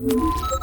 Música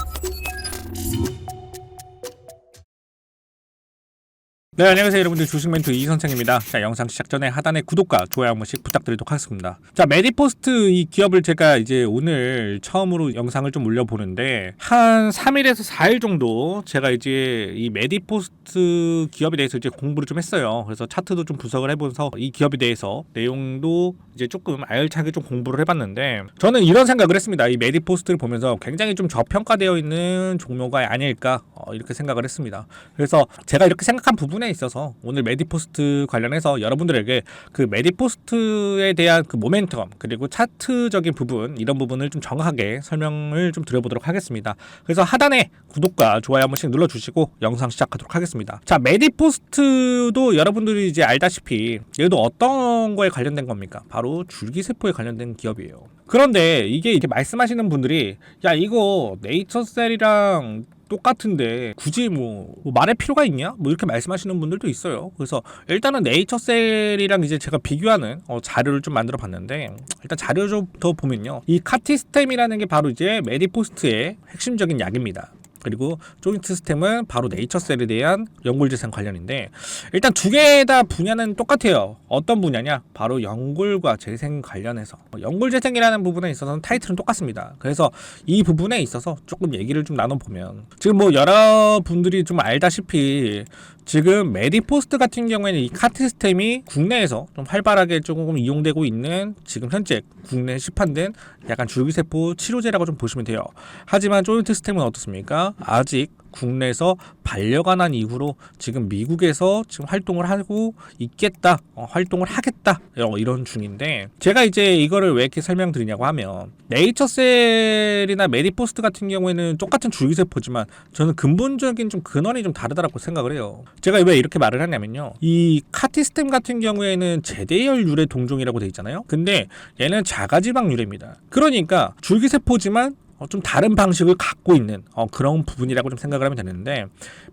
네 안녕하세요 여러분들. 주식 멘토 이선창입니다. 자 영상 시작 전에 하단에 구독과 좋아요 한 번씩 부탁드리도록 하겠습니다. 자 메디포스트 이 기업을 제가 이제 오늘 처음으로 영상을 좀 올려보는데 한 3일에서 4일 정도 제가 이제 이 메디포스트 기업에 대해서 이제 공부를 좀 했어요. 그래서 차트도 좀 분석을 해보면서 이 기업에 대해서 내용도 이제 조금 알차게 좀 공부를 해봤는데 저는 이런 생각을 했습니다. 이 메디포스트를 보면서 굉장히 좀 저평가되어 있는 종목가 아닐까 어, 이렇게 생각을 했습니다. 그래서 제가 이렇게 생각한 부분에 있어서 오늘 메디포스트 관련해서 여러분들에게 그 메디포스트에 대한 그 모멘텀 그리고 차트적인 부분 이런 부분을 좀 정확하게 설명을 좀 드려보도록 하겠습니다. 그래서 하단에 구독과 좋아요 한 번씩 눌러주시고 영상 시작하도록 하겠습니다. 자 메디포스트도 여러분들이 이제 알다시피 얘도 어떤 거에 관련된 겁니까? 바로 줄기세포에 관련된 기업이에요. 그런데 이게 이렇게 말씀하시는 분들이 야 이거 네이처셀이랑 똑같은데 굳이 뭐, 뭐 말할 필요가 있냐? 뭐 이렇게 말씀하시는 분들도 있어요. 그래서 일단은 네이처셀이랑 이제 제가 비교하는 어, 자료를 좀 만들어 봤는데 일단 자료 좀더 보면요. 이 카티스템이라는 게 바로 이제 메디포스트의 핵심적인 약입니다. 그리고 조인트 스템은 바로 네이처셀에 대한 연골재생 관련인데 일단 두 개 다 분야는 똑같아요. 어떤 분야냐? 바로 연골과 재생 관련해서 연골 재생이라는 부분에 있어서는 타이틀은 똑같습니다. 그래서 이 부분에 있어서 조금 얘기를 좀 나눠보면 지금 뭐 여러분들이 좀 알다시피 지금 메디포스트 같은 경우에는 이 카티스템이 국내에서 좀 활발하게 조금 이용되고 있는 지금 현재 국내 시판된 약간 줄기세포 치료제라고 좀 보시면 돼요. 하지만 조인트 스템은 어떻습니까? 아직 국내에서 반려가 난 이후로 지금 미국에서 지금 활동을 하고 있겠다, 어, 활동을 하겠다 어, 이런 중인데 제가 이제 이거를 왜 이렇게 설명드리냐고 하면 네이처셀이나 메디포스트 같은 경우에는 똑같은 줄기세포지만 저는 근본적인 좀 근원이 좀 다르다고 생각을 해요. 제가 왜 이렇게 말을 하냐면요, 이 카티스템 같은 경우에는 제대열 유래 동종이라고 돼 있잖아요. 근데 얘는 자가지방 유래입니다. 그러니까 줄기세포지만 어, 좀 다른 방식을 갖고 있는 어, 그런 부분이라고 좀 생각을 하면 되는데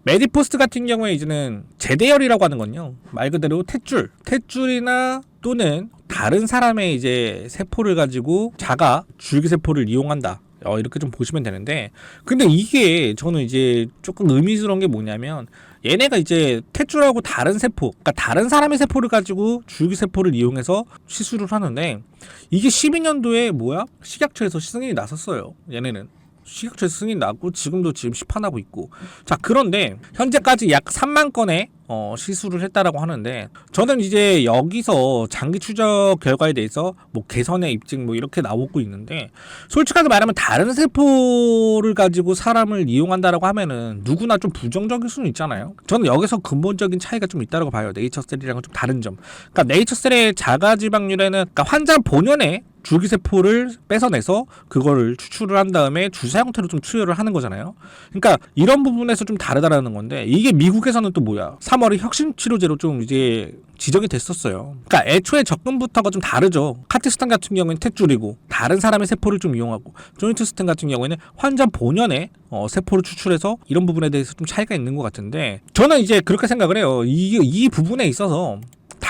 메디포스트 같은 경우에 이제는 제대열이라고 하는 건요. 말 그대로 탯줄 탯줄이나 또는 다른 사람의 이제 세포를 가지고 자가 줄기세포를 이용한다. 어, 이렇게 좀 보시면 되는데 근데 이게 저는 이제 조금 의미스러운 게 뭐냐면 얘네가 이제 탯줄하고 다른 세포 그러니까 다른 사람의 세포를 가지고 줄기 세포를 이용해서 시술을 하는데 이게 12년도에 뭐야? 식약처에서 승인이 났었어요 얘네는. 식약처에서 승인 났고 지금도 지금 시판하고 있고. 자 그런데 현재까지 약 3만 건의 어, 시술을 했다라고 하는데 저는 이제 여기서 장기 추적 결과에 대해서 뭐 개선의 입증 뭐 이렇게 나오고 있는데 솔직하게 말하면 다른 세포를 가지고 사람을 이용한다라고 하면은 누구나 좀 부정적일 수는 있잖아요. 저는 여기서 근본적인 차이가 좀 있다고 봐요. 네이처셀이랑은 좀 다른 점. 그러니까 네이처셀의 자가지방률에는 그러니까 환자 본연의 줄기세포를 뺏어내서 그거를 추출을 한 다음에 주사 형태로 좀 투여를 하는 거잖아요. 그러니까 이런 부분에서 좀 다르다라는 건데 이게 미국에서는 또 뭐야? 3월에 혁신 치료제로 좀 이제 지정이 됐었어요. 그러니까 애초에 접근부터가 좀 다르죠. 카티스탄 같은 경우에는 탯줄이고 다른 사람의 세포를 좀 이용하고 조인트 스템 같은 경우에는 환자 본연의 어, 세포를 추출해서 이런 부분에 대해서 좀 차이가 있는 것 같은데 저는 이제 그렇게 생각을 해요. 이, 이 부분에 있어서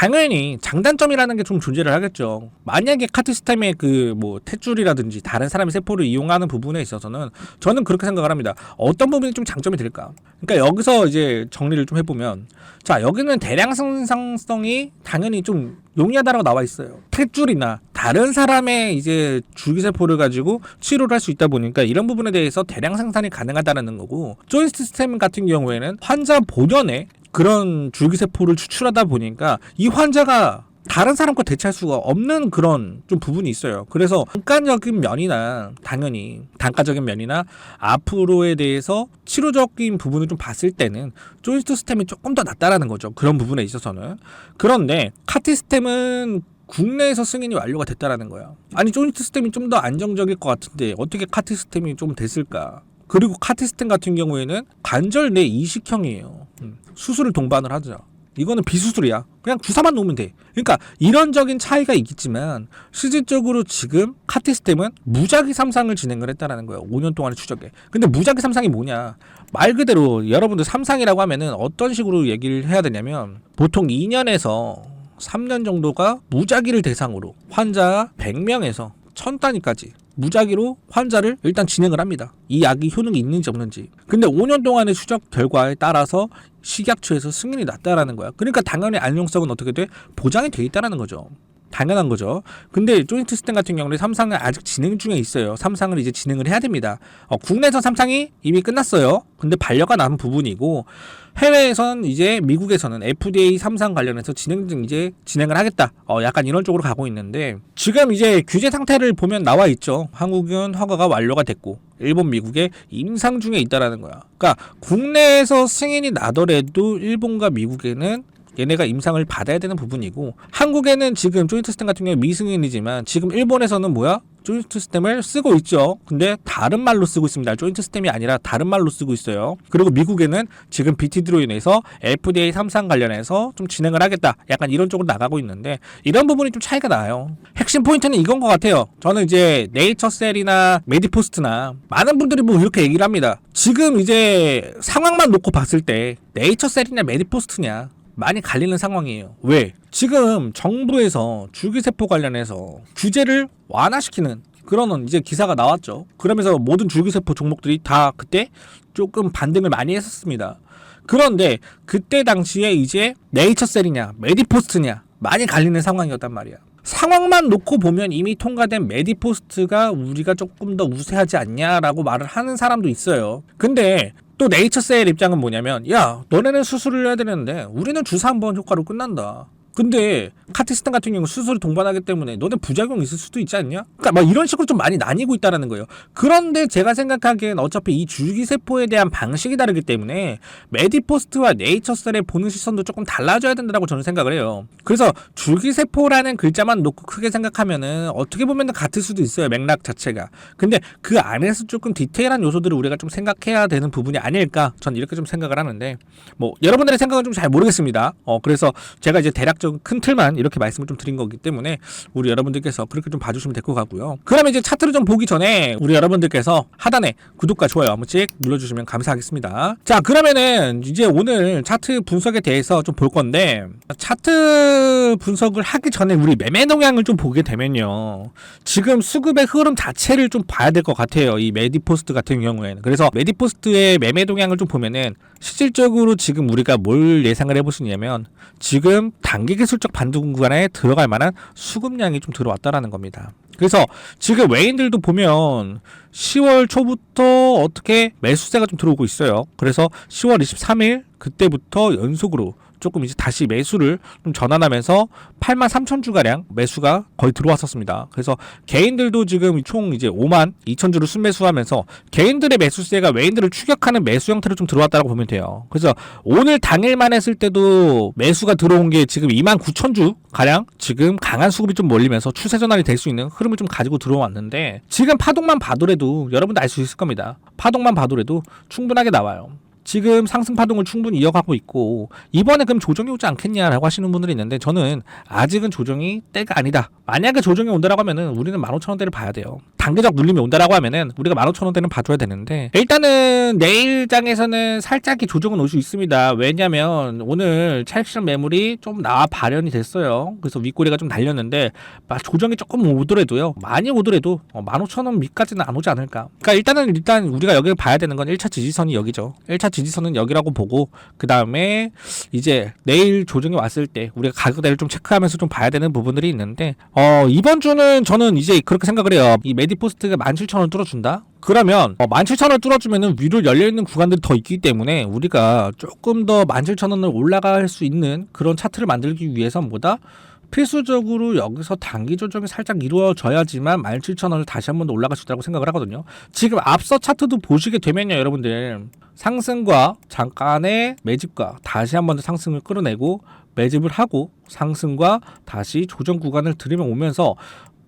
당연히 장단점이라는 게 좀 존재를 하겠죠. 만약에 카티스템의 그 뭐 탯줄이라든지 다른 사람의 세포를 이용하는 부분에 있어서는 저는 그렇게 생각을 합니다. 어떤 부분이 좀 장점이 될까? 그러니까 여기서 이제 정리를 좀 해보면 자 여기는 대량 생산성이 당연히 좀 용이하다라고 나와 있어요. 탯줄이나 다른 사람의 이제 줄기세포를 가지고 치료를 할 수 있다 보니까 이런 부분에 대해서 대량 생산이 가능하다는 거고 조인트 스템 같은 경우에는 환자 본연의 그런 줄기세포를 추출하다 보니까 이 환자가 다른 사람과 대체할 수가 없는 그런 좀 부분이 있어요. 그래서 단가적인 면이나 당연히 단가적인 면이나 앞으로에 대해서 치료적인 부분을 좀 봤을 때는 조인트 스템이 조금 더 낫다라는 거죠. 그런 부분에 있어서는. 그런데 카티 스템은 국내에서 승인이 완료가 됐다라는 거야. 아니 조인트 스템이 좀 더 안정적일 것 같은데 어떻게 카티 스템이 좀 됐을까? 그리고 카티스템 같은 경우에는 관절 내 이식형이에요. 음, 수술을 동반을 하죠. 이거는 비수술이야. 그냥 주사만 놓으면 돼. 그러니까 이런적인 차이가 있겠지만 실질적으로 지금 카티스템은 무작위 삼상을 진행을 했다라는 거예요. 5년 동안의 추적에. 근데 무작위 삼상이 뭐냐? 말 그대로 여러분들 삼상이라고 하면은 어떤 식으로 얘기를 해야 되냐면 보통 2년에서 3년 정도가 무작위를 대상으로 환자 100명에서 천 단위까지 무작위로 환자를 일단 진행을 합니다. 이 약이 효능이 있는지 없는지. 근데 5년 동안의 추적 결과에 따라서 식약처에서 승인이 났다라는 거야. 그러니까 당연히 안정성은 어떻게 돼? 보장이 돼 있다라는 거죠. 당연한 거죠. 근데 조인트 스템 같은 경우는 삼상은 아직 진행 중에 있어요. 삼상을 이제 진행을 해야 됩니다. 어, 국내에서 삼상이 이미 끝났어요. 근데 반려가 남은 부분이고 해외에선 이제 미국에서는 FDA 삼상 관련해서 진행 중 이제 진행을 하겠다. 어, 약간 이런 쪽으로 가고 있는데 지금 이제 규제 상태를 보면 나와 있죠. 한국은 허가가 완료가 됐고 일본, 미국에 임상 중에 있다라는 거야. 그러니까 국내에서 승인이 나더라도 일본과 미국에는 얘네가 임상을 받아야 되는 부분이고 한국에는 지금 조인트 스템 같은 경우 미승인이지만 지금 일본에서는 뭐야? 조인트 스템을 쓰고 있죠. 근데 다른 말로 쓰고 있습니다. 조인트 스템이 아니라 다른 말로 쓰고 있어요. 그리고 미국에는 지금 BTD로 인해서 FDA 삼상 관련해서 좀 진행을 하겠다. 약간 이런 쪽으로 나가고 있는데 이런 부분이 좀 차이가 나요. 핵심 포인트는 이건 것 같아요. 저는 이제 네이처셀이나 메디포스트나 많은 분들이 뭐 이렇게 얘기를 합니다. 지금 이제 상황만 놓고 봤을 때 네이처셀이냐 메디포스트냐 많이 갈리는 상황이에요. 왜? 지금 정부에서 줄기세포 관련해서 규제를 완화시키는 그런 이제 기사가 나왔죠. 그러면서 모든 줄기세포 종목들이 다 그때 조금 반등을 많이 했었습니다. 그런데 그때 당시에 이제 네이처셀이냐 메디포스트냐 많이 갈리는 상황이었단 말이야. 상황만 놓고 보면 이미 통과된 메디포스트가 우리가 조금 더 우세하지 않냐라고 말을 하는 사람도 있어요. 근데 또 네이처셀 입장은 뭐냐면 야 너네는 수술을 해야 되는데 우리는 주사 한 번 효과로 끝난다. 근데 카티스탄 같은 경우 수술을 동반하기 때문에 너네 부작용 있을 수도 있지 않냐? 그러니까 막 이런 식으로 좀 많이 나뉘고 있다라는 거예요. 그런데 제가 생각하기엔 어차피 이 줄기세포에 대한 방식이 다르기 때문에 메디포스트와 네이처셀의 보는 시선도 조금 달라져야 된다고 저는 생각을 해요. 그래서 줄기세포라는 글자만 놓고 크게 생각하면은 어떻게 보면은 같을 수도 있어요. 맥락 자체가. 근데 그 안에서 조금 디테일한 요소들을 우리가 좀 생각해야 되는 부분이 아닐까? 전 이렇게 좀 생각을 하는데 뭐 여러분들의 생각은 좀 잘 모르겠습니다. 어 그래서 제가 이제 대략 적인 큰 틀만 이렇게 말씀을 좀 드린 거기 때문에 우리 여러분들께서 그렇게 좀 봐주시면 될 것 같고요. 그러면 이제 차트를 좀 보기 전에 우리 여러분들께서 하단에 구독과 좋아요 한 번씩 눌러주시면 감사하겠습니다. 자 그러면은 이제 오늘 차트 분석에 대해서 좀 볼 건데 차트 분석을 하기 전에 우리 매매 동향을 좀 보게 되면요. 지금 수급의 흐름 자체를 좀 봐야 될 것 같아요. 이 메디포스트 같은 경우에는. 그래서 메디포스트의 매매 동향을 좀 보면은 실질적으로 지금 우리가 뭘 예상을 있냐면 지금 단기 기술적 반등 구간에 들어갈 만한 수급량이 좀 들어왔다라는 겁니다. 그래서 지금 외인들도 보면 10월 초부터 어떻게 매수세가 좀 들어오고 있어요. 그래서 10월 23일 그때부터 연속으로 조금 이제 다시 매수를 좀 전환하면서 8만 3천 주가량 매수가 거의 들어왔었습니다. 그래서 개인들도 지금 총 이제 5만 2천 주를 순매수하면서 개인들의 매수세가 외인들을 추격하는 매수 형태로 좀 들어왔다고 보면 돼요. 그래서 오늘 당일만 했을 때도 매수가 들어온 게 지금 2만 9천 주 가량 지금 강한 수급이 좀 몰리면서 추세 전환이 될 수 있는 흐름을 좀 가지고 들어왔는데 지금 파동만 봐도라도 여러분들 알수 있을 겁니다. 파동만 봐도라도 충분하게 나와요. 지금 상승 파동을 충분히 이어가고 있고 이번에 그럼 조정이 오지 않겠냐라고 하시는 분들이 있는데 저는 아직은 조정이 때가 아니다. 만약에 조정이 온다라고 하면은 우리는 15,000원대를 봐야 돼요. 단계적 눌림이 온다라고 하면은 우리가 15,000원대는 봐줘야 되는데 일단은 내일장에서는 살짝이 조정은 올 수 있습니다. 왜냐면 오늘 차익실현 매물이 좀 나와 발현이 됐어요. 그래서 윗꼬리가 좀 달렸는데 조정이 조금 오더라도요. 많이 오더라도 15,000원 밑까지는 안 오지 않을까. 그러니까 일단은 일단 우리가 여기를 봐야 되는 건 1차 지지선이 여기죠. 1차 지지선은 여기라고 보고 그 다음에 이제 내일 조정이 왔을 때 우리가 가격대를 좀 체크하면서 좀 봐야 되는 부분들이 있는데 어 이번 주는 저는 이제 그렇게 생각을 해요. 이 메디 포스트가 17,000원 뚫어준다. 그러면 어, 17,000원을 뚫어주면은 위로 열려있는 구간들이 더 있기 때문에 우리가 조금 더 17,000원을 올라갈 수 있는 그런 차트를 만들기 위해서 뭐다? 필수적으로 여기서 단기 조정이 살짝 이루어져야지만 17,000원을 다시 한 번 더 올라갈 수 있다고 생각을 하거든요. 지금 앞서 차트도 보시게 되면요, 여러분들. 상승과 잠깐의 매집과 다시 한 번 더 상승을 끌어내고 매집을 하고 상승과 다시 조정 구간을 들이며 오면서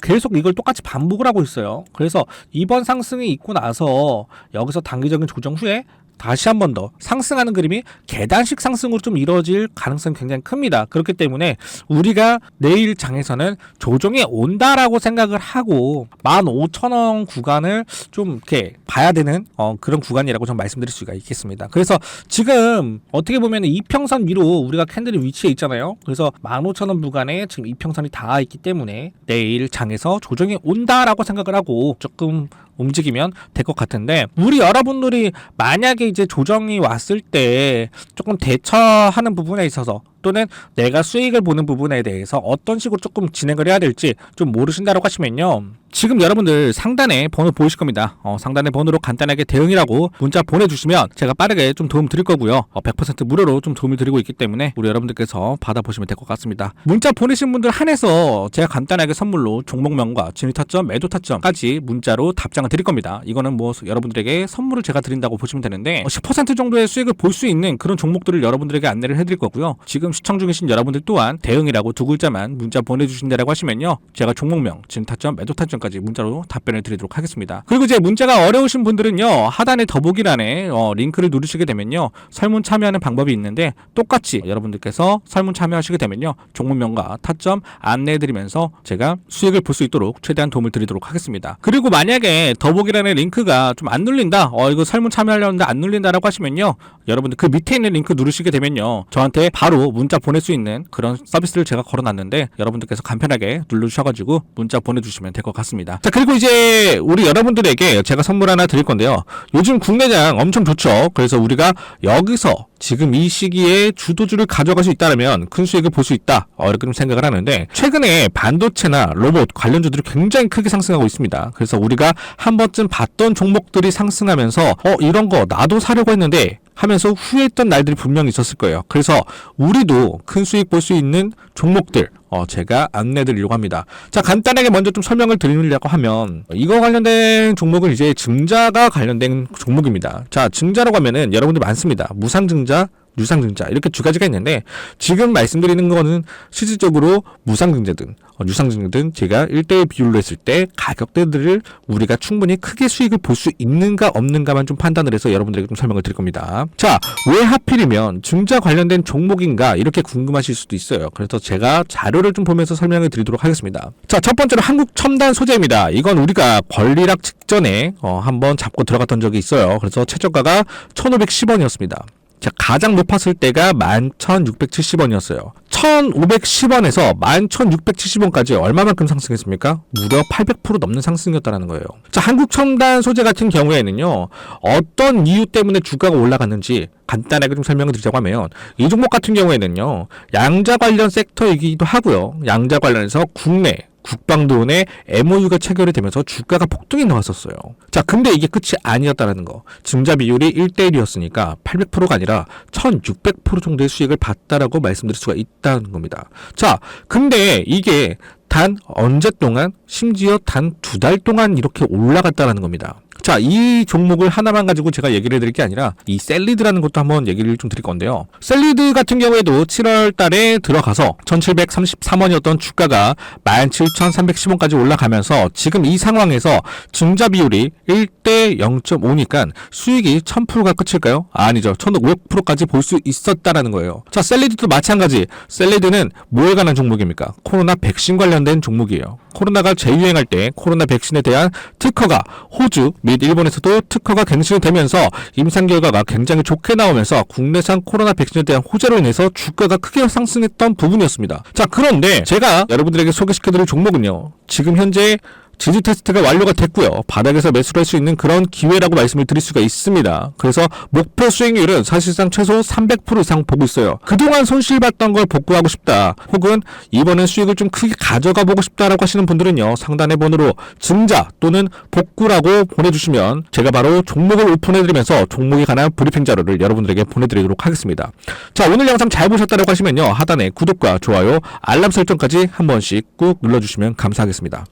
계속 이걸 똑같이 반복을 하고 있어요. 그래서 이번 상승이 있고 나서 여기서 단기적인 조정 후에 다시 한 번 더 상승하는 그림이 계단식 상승으로 좀 이루어질 가능성이 굉장히 큽니다. 그렇기 때문에 우리가 내일 장에서는 조정이 온다라고 생각을 하고 15,000원 구간을 좀 이렇게 봐야 되는 어, 그런 구간이라고 좀 말씀드릴 수가 있겠습니다. 그래서 지금 어떻게 보면 이평선 위로 우리가 캔들이 위치해 있잖아요. 그래서 15,000원 구간에 지금 이평선이 닿아 있기 때문에 내일 장에서 조정이 온다라고 생각을 하고 조금 움직이면 될 것 같은데 우리 여러분들이 만약에 이제 조정이 왔을 때 조금 대처하는 부분에 있어서 또는 내가 수익을 보는 부분에 대해서 어떤 식으로 조금 진행을 해야 될지 좀 모르신다고 하시면요. 지금 여러분들 상단에 번호 보이실 겁니다. 어, 상단에 번호로 간단하게 대응이라고 문자 보내주시면 제가 빠르게 좀 도움 드릴 거고요. 어, 100% 무료로 좀 도움을 드리고 있기 때문에 우리 여러분들께서 받아보시면 될 것 같습니다. 문자 보내신 분들 한해서 제가 간단하게 선물로 종목명과 진입 타점, 매도 타점까지 문자로 답장을 드릴 겁니다. 이거는 뭐 여러분들에게 선물을 제가 드린다고 보시면 되는데 어, 10% 정도의 수익을 볼 수 있는 그런 종목들을 여러분들에게 안내를 해드릴 거고요. 지금 시청 중이신 여러분들 또한 대응이라고 두 글자만 문자 보내주신다라고 하시면요. 제가 종목명, 진입 타점, 매도 타점까지 문자로 답변을 드리도록 하겠습니다. 그리고 이제 문자가 어려우신 분들은요. 하단의 더보기란에 어, 링크를 누르시게 되면요. 설문 참여하는 방법이 있는데 똑같이 여러분들께서 설문 참여하시게 되면요. 종목명과 타점 안내해드리면서 제가 수익을 볼 수 있도록 최대한 도움을 드리도록 하겠습니다. 그리고 만약에 더보기란의 링크가 좀 안 눌린다. 어 이거 설문 참여하려는데 안 눌린다라고 하시면요. 여러분들 그 밑에 있는 링크 누르시게 되면요. 저한테 바로 문자 보낼 수 있는 그런 서비스를 제가 걸어놨는데 여러분들께서 간편하게 눌러주셔가지고 문자 보내주시면 될 것 같습니다. 자 그리고 이제 우리 여러분들에게 제가 선물 하나 드릴 건데요. 요즘 국내장 엄청 좋죠. 그래서 우리가 여기서 지금 이 시기에 주도주를 가져갈 수 있다면 큰 수익을 볼 수 있다. 어, 이렇게 좀 생각을 하는데 최근에 반도체나 로봇 관련주들이 굉장히 크게 상승하고 있습니다. 그래서 우리가 한 번쯤 봤던 종목들이 상승하면서 어 이런 거 나도 사려고 했는데 하면서 후회했던 날들이 분명히 있었을 거예요. 그래서 우리도 큰 수익 볼 수 있는 종목들 어, 제가 안내드리려고 합니다. 자, 간단하게 먼저 좀 설명을 드리려고 하면 이거 관련된 종목은 이제 증자가 관련된 종목입니다. 자, 증자라고 하면은 여러분들 많습니다. 무상증자, 유상증자 이렇게 두 가지가 있는데 지금 말씀드리는 거는 실질적으로 무상증자든 어, 유상증자든 제가 1대1 비율로 했을 때 가격대들을 우리가 충분히 크게 수익을 볼 수 있는가 없는가만 좀 판단을 해서 여러분들에게 좀 설명을 드릴 겁니다. 자, 왜 하필이면 증자 관련된 종목인가 이렇게 궁금하실 수도 있어요. 그래서 제가 자료를 좀 보면서 설명을 드리도록 하겠습니다. 자, 첫 번째로 한국 첨단 소재입니다. 이건 우리가 권리락 직전에 어, 한번 잡고 들어갔던 적이 있어요. 그래서 최저가가 1,510원이었습니다. 자, 가장 높았을 때가 11,670원이었어요. 1,510원에서 11,670원까지 얼마만큼 상승했습니까? 무려 800% 넘는 상승이었다는 거예요. 자, 한국 첨단 소재 같은 경우에는요, 어떤 이유 때문에 주가가 올라갔는지 간단하게 좀 설명을 드리자고 하면, 이 종목 같은 경우에는요, 양자 관련 섹터이기도 하고요. 양자 관련해서 국내, 국방드론에 MOU가 체결이 되면서 주가가 폭등이 나왔었어요. 자, 근데 이게 끝이 아니었다는 거. 증자 비율이 1대1이었으니까 800%가 아니라 1600% 정도의 수익을 봤다라고 말씀드릴 수가 있다는 겁니다. 자, 근데 이게 단 언제 동안 심지어 단 두 달 동안 이렇게 올라갔다라는 겁니다. 자, 이 종목을 하나만 가지고 제가 얘기를 해드릴 게 아니라 이 셀리드라는 것도 한번 얘기를 좀 드릴 건데요. 셀리드 같은 경우에도 7월 달에 들어가서 1733원이었던 주가가 17,310원까지 올라가면서 지금 이 상황에서 증자 비율이 1대 0.5니까 수익이 1000%가 끝일까요? 아니죠. 1500%까지 볼 수 있었다라는 거예요. 자, 셀리드도 마찬가지. 셀리드는 뭐에 관한 종목입니까? 코로나 백신 관련된 종목이에요. 코로나가 재유행할 때 코로나 백신에 대한 특허가 호주 및 일본에서도 특허가 갱신이 되면서 임상 결과가 굉장히 좋게 나오면서 국내산 코로나 백신에 대한 호재로 인해서 주가가 크게 상승했던 부분이었습니다. 자, 그런데 제가 여러분들에게 소개시켜드릴 종목은요. 지금 현재 지지 테스트가 완료가 됐고요. 바닥에서 매수를 할 수 있는 그런 기회라고 말씀을 드릴 수가 있습니다. 그래서 목표 수익률은 사실상 최소 300% 이상 보고 있어요. 그동안 손실 봤던 걸 복구하고 싶다. 혹은 이번엔 수익을 좀 크게 가져가 보고 싶다라고 하시는 분들은요. 상단의 번호로 증자 또는 복구라고 보내주시면 제가 바로 종목을 오픈해드리면서 종목에 관한 브리핑 자료를 여러분들에게 보내드리도록 하겠습니다. 자 오늘 영상 잘 보셨다고 하시면요. 하단에 구독과 좋아요, 알람 설정까지 한 번씩 꾹 눌러주시면 감사하겠습니다.